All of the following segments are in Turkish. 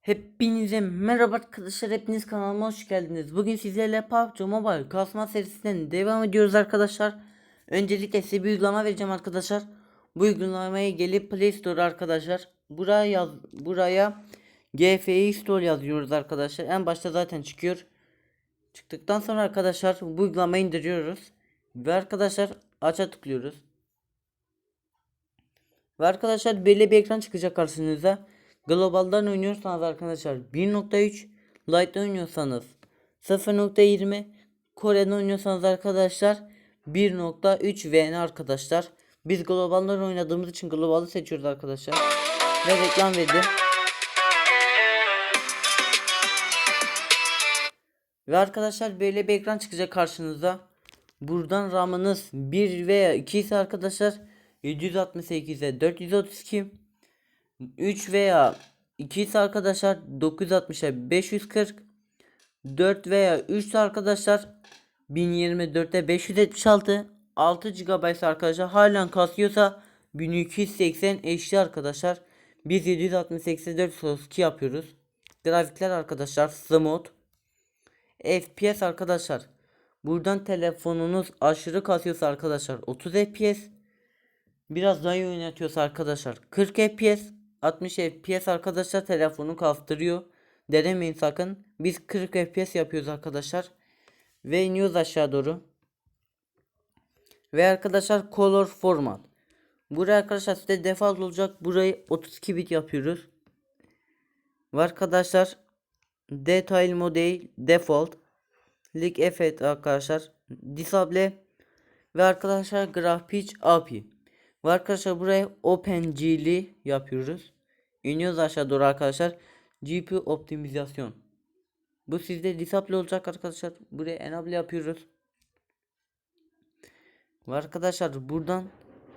Hepinize merhaba arkadaşlar hepiniz kanalıma hoş geldiniz. Bugün sizlerle PUBG Mobile kasma serisinden devam ediyoruz arkadaşlar. Öncelikle size bir uygulama vereceğim arkadaşlar. Bu uygulamaya gelip Play Store arkadaşlar. Buraya yaz buraya GFI Store yazıyoruz arkadaşlar. En başta zaten çıkıyor. Çıktıktan sonra arkadaşlar bu uygulamayı indiriyoruz. Ve arkadaşlar aça tıklıyoruz. Ve arkadaşlar belli bir ekran çıkacak karşınıza. Global'dan oynuyorsanız arkadaşlar 1.3, Lite'da oynuyorsanız 0.20, Kore'den oynuyorsanız arkadaşlar 1.3 VN arkadaşlar. Biz globaldan oynadığımız için globalı seçiyoruz arkadaşlar. Ve reklam verdim. Ve arkadaşlar böyle bir ekran çıkacak karşınıza. Buradan RAM'ınız 1 veya 2 ise arkadaşlar 768'e 432 3 veya 2 ise arkadaşlar 960'a 540 4 veya 3 ise arkadaşlar 1024'e 576 6 GB ise arkadaşlar halen kasıyorsa 1280 HD arkadaşlar. Biz 768'e 432 yapıyoruz. Grafikler arkadaşlar smooth. FPS arkadaşlar. Buradan telefonunuz aşırı kasıyorsa arkadaşlar 30 FPS Biraz daha iyi oynatıyorsa arkadaşlar 40 FPS 60 FPS arkadaşlar telefonu kastırıyor. Denemeyin sakın. Biz 40 FPS yapıyoruz arkadaşlar. Ve iniyoruz aşağı doğru. Ve arkadaşlar color format. Buraya arkadaşlar size default olacak. Burayı 32 bit yapıyoruz. Ve arkadaşlar detail mode default. Lig effect arkadaşlar. Disable. Ve arkadaşlar graphics API. Ve arkadaşlar buraya OpenGL yapıyoruz. İniyoruz aşağı doğru arkadaşlar. GPU optimizasyon. Bu sizde disable olacak arkadaşlar. Buraya enable yapıyoruz. Ve arkadaşlar buradan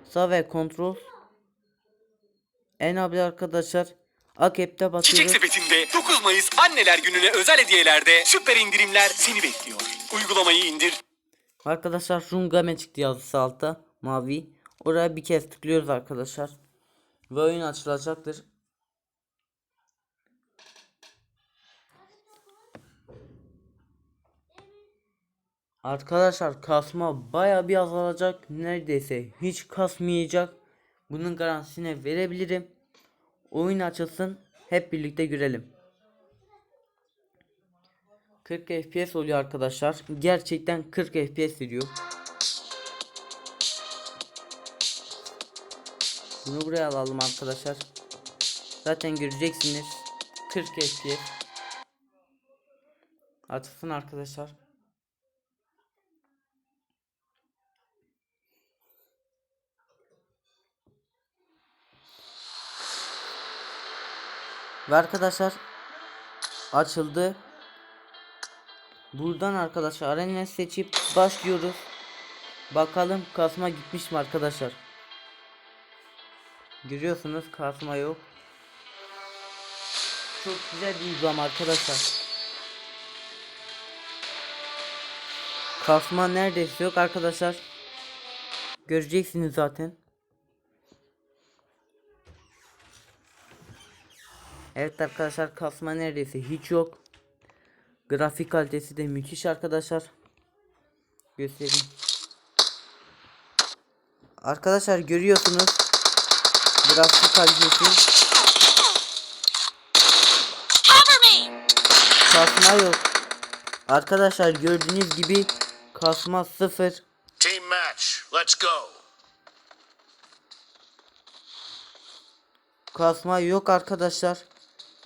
sağ ve kontrol enable arkadaşlar akepte Çiçek basıyoruz. sepetinde 9 Mayıs anneler gününe özel hediyelerde süper indirimler seni bekliyor. Uygulamayı indir. Arkadaşlar Rungame çıktı yazısı altta mavi. Oraya bir kez tıklıyoruz arkadaşlar. Ve oyun açılacaktır. Arkadaşlar kasma baya bir azalacak. Neredeyse hiç kasmayacak. Bunun garantisini verebilirim. Oyun açılsın. Hep birlikte görelim. 40 FPS oluyor arkadaşlar. Gerçekten 40 FPS veriyor. Bunu buraya alalım arkadaşlar. Zaten göreceksiniz. 40 FPS. Açılsın arkadaşlar. Ve arkadaşlar açıldı. Buradan arkadaşlar arena seçip başlıyoruz. Bakalım kasma gitmiş mi arkadaşlar. Görüyorsunuz kasma yok. Çok güzel bir uygulama arkadaşlar. Kasma neredeyse yok arkadaşlar. Göreceksiniz zaten. Evet arkadaşlar kasma neredeyse hiç yok. Grafik kalitesi de müthiş arkadaşlar. Göstereyim. Arkadaşlar görüyorsunuz. Grafik kalitesi. Kasma yok. Arkadaşlar gördüğünüz gibi kasma sıfır. Team match. Let's go. Kasma yok arkadaşlar.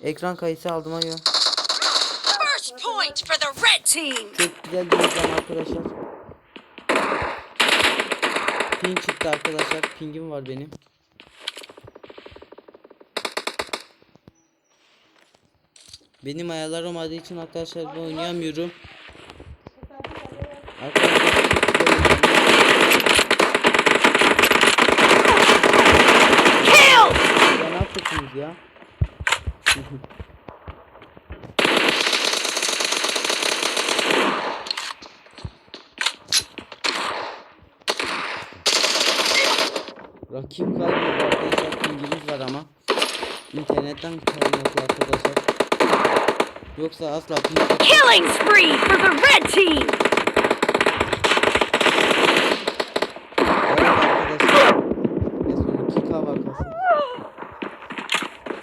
Ekran kayısı aldıma göre. First point for the red team. Çok güzel bir arkadaşlar. Ping çıktı arkadaşlar. Pingim var benim. Benim ayarlar olmadığı için arkadaşlar bu oynayamıyorum. Arkadaşlar ya ne yapıyorsunuz ya? Rakip kaybediyor arkadaşlar pingimiz var ama internetten kaynaklı arkadaşlar. Yoksa asla Killing spree for the red team! Evet arkadaşlar. Ve son 2K vakası.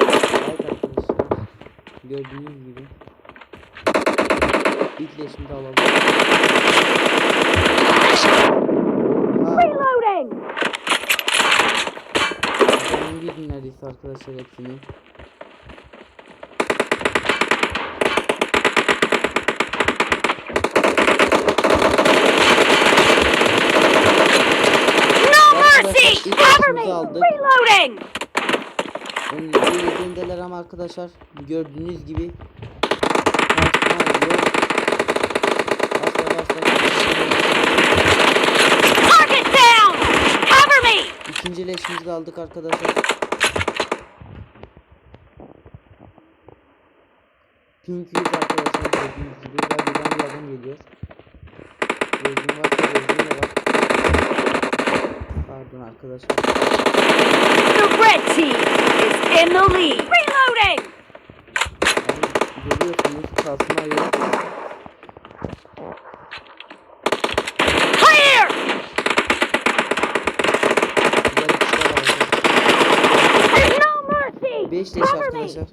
Evet arkadaşlar. Gördüğünüz gibi. İlk leşimi de alalım. Reloading! Ben bildim neredeyse arkadaşlar hepsini. No mercy! Arkadaşlar, ilk Cover me! leşimizi aldık. Reloading! Yediğindeler ama arkadaşlar gördüğünüz gibi! İkinci leşimizi de aldık arkadaşlar. Pink yüz arkadaşlar gördüğünüz gibi. Radyodan bir adam geliyor. Gözüm varsa gözüm var. Pardon arkadaşlar. The red team is in the lead. Reloading! Yani görüyorsunuz kasma yok. Clear! Güzel bir şey var arkadaşlar. There's no mercy! 5 leş Cover me! arkadaşlar.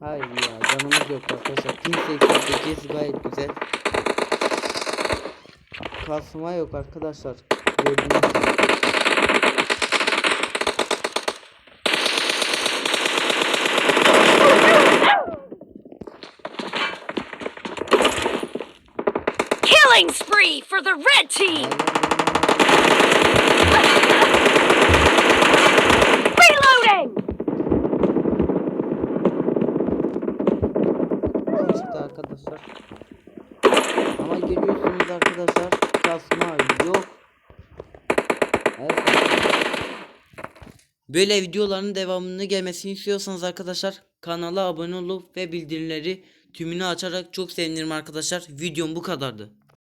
Hayır ya canımız yok arkadaşlar. Pin 88 gayet güzel. Kasma yok arkadaşlar. Gördüğünüz gibi. Killing spree for the red team! Reloading! Kim çıktı arkadaşlar. Ama görüyorsunuz arkadaşlar kasma yok. Evet. Böyle videoların devamını gelmesini istiyorsanız arkadaşlar kanala abone olup ve bildirimleri tümünü açarak çok sevinirim arkadaşlar. Videom bu kadardı.